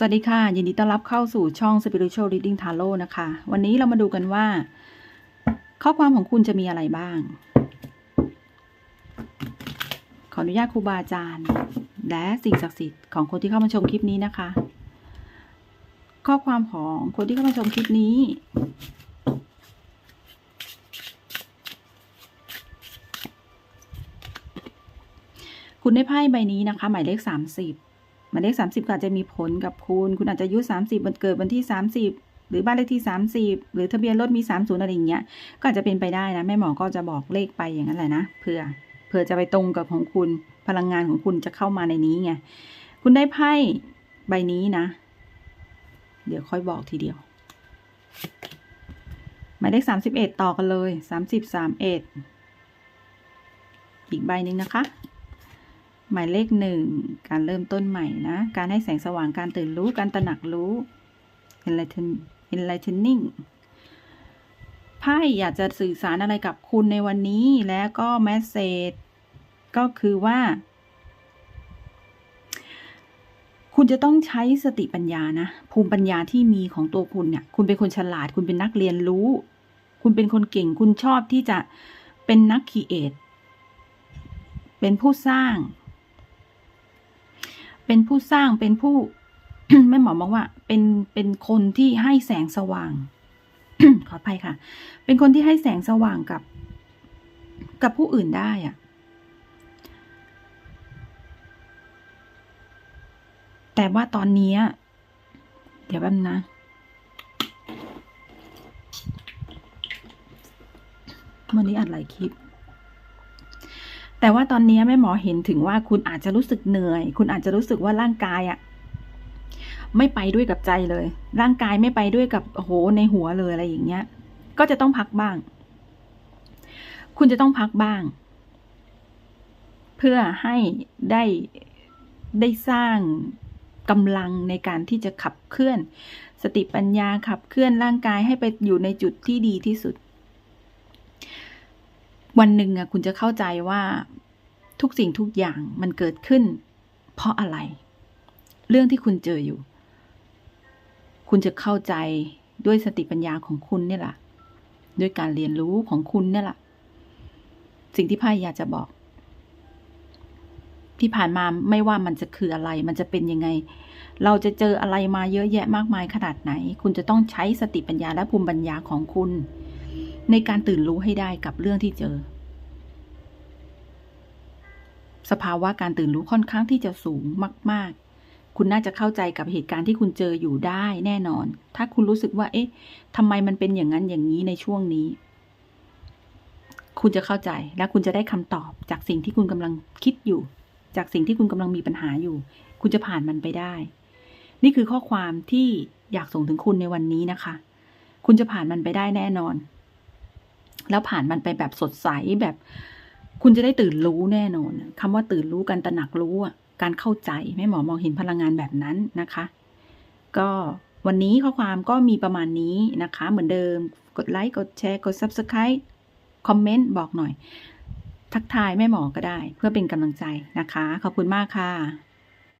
สวัสดีค่ะ ยินดีต้อนรับเข้าสู่ช่อง Spiritual Reading Tarot นะคะ วันนี้เรามาดูกันว่า ข้อความของคุณจะมีอะไรบ้าง ขออนุญาตครูบาอาจารย์ และสิ่งศักดิ์สิทธิ์ของคนที่เข้ามาชมคลิปนี้นะคะ ข้อความของคนที่เข้ามาชมคลิปนี้ คุณได้ไพ่ใบนี้นะคะ หมายเลขสามสิบ หมายเลขสามสิบก็อาจจะมีผลกับคุณ คุณอาจจะอายุสามสิบวันเกิดวันที่สามสิบหรือบ้านเลขที่สามสิบหรือทะเบียนรถมีสามศูนย์อะไรอย่างเงี้ย ก็อาจจะเป็นไปได้นะ แม่หมอก็จะบอกเลขไปอย่างนั้นแหละนะเผื่อเผื่อจะไปตรงกับของคุณ พลังงานของคุณจะเข้ามาในนี้ไง คุณได้ไพ่ใบนี้นะ เดี๋ยวค่อยบอกทีเดียว หมายเลขสามสิบเอ็ดต่อกันเลยสามสิบสามเอ็ดอีกใบหนึ่งนะคะ หมายเลขหนึ่งการเริ่มต้นใหม่นะ การให้แสงสว่างการตื่นรู้การตระหนักรู้ enlighten enlightening ไพ่อยากจะสื่อสารอะไรกับคุณในวันนี้และก็แมสเซจก็คือว่า คุณจะต้องใช้สติปัญญานะ ภูมิปัญญาที่มีของตัวคุณเนี่ย คุณเป็นคนฉลาด คุณเป็นนักเรียนรู้ คุณเป็นคนเก่ง คุณชอบที่จะเป็นนักคีเอทเป็นผู้สร้าง เป็นผู้สร้างเป็นผู้แม่หมอมองว่า เป็นเป็นคนที่ให้แสงสว่าง ขออภัยค่ะ เป็นคนที่ให้แสงสว่างกับ กับผู้อื่นได้อะแต่ว่าตอนนี้ เดี๋ยวแป๊บนะ วันนี้อัดหลายคลิป แต่ว่าตอนนี้แม่หมอเห็นถึงว่าคุณอาจจะรู้สึกเหนื่อย คุณอาจจะรู้สึกว่าร่างกายอะไม่ไปด้วยกับใจเลย ร่างกายไม่ไปด้วยกับโอ้โหในหัวเลยอะไรอย่างเงี้ย ก็จะต้องพักบ้าง คุณจะต้องพักบ้าง เพื่อให้ได้ได้สร้างกำลังในการที่จะขับเคลื่อน สติปัญญาขับเคลื่อนร่างกายให้ไปอยู่ในจุดที่ดีที่สุด วันหนึ่งอะคุณจะเข้าใจว่าทุกสิ่งทุกอย่างมันเกิดขึ้น เพราะอะไร เรื่องที่คุณเจออยู่ คุณจะเข้าใจด้วยสติปัญญาของคุณเนี่ยแหละด้วยการเรียนรู้ของคุณเนี่ยแหละสิ่งที่ไพ่อยากจะบอก ที่ผ่านมาไม่ว่ามันจะคืออะไร มันจะเป็นยังไง เราจะเจออะไรมาเยอะแยะมากมายขนาดไหน คุณจะต้องใช้สติปัญญาและภูมิปัญญาของคุณ ในการตื่นรู้ให้ได้กับเรื่องที่เจอ สภาวะการตื่นรู้ค่อนข้างที่จะสูงมาก ๆ คุณน่าจะเข้าใจกับเหตุการณ์ที่คุณเจออยู่ได้แน่นอน ถ้าคุณรู้สึกว่า เอ๊ะทำไมมันเป็นอย่างนั้นอย่างนี้ในช่วงนี้ คุณจะเข้าใจและคุณจะได้คำตอบจากสิ่งที่คุณกำลังคิดอยู่ จากสิ่งที่คุณกำลังมีปัญหาอยู่ คุณจะผ่านมันไปได้ นี่คือข้อความที่อยากส่งถึงคุณในวันนี้นะคะ คุณจะผ่านมันไปได้แน่นอน แล้วผ่านมันไปแบบสดใสแบบ คุณจะได้ตื่นรู้แน่นอนคำว่าตื่นรู้การตระหนักรู้อะการเข้าใจแม่หมอมองเห็นพลังงานแบบนั้นนะคะ ก็วันนี้ข้อความก็มีประมาณนี้นะคะ เหมือนเดิมกดไลค์กดแชร์กด Subscribe คอมเมนต์บอกหน่อย ทักทายแม่หมอก็ได้ เพื่อเป็นกำลังใจนะคะ ขอบคุณมากค่ะ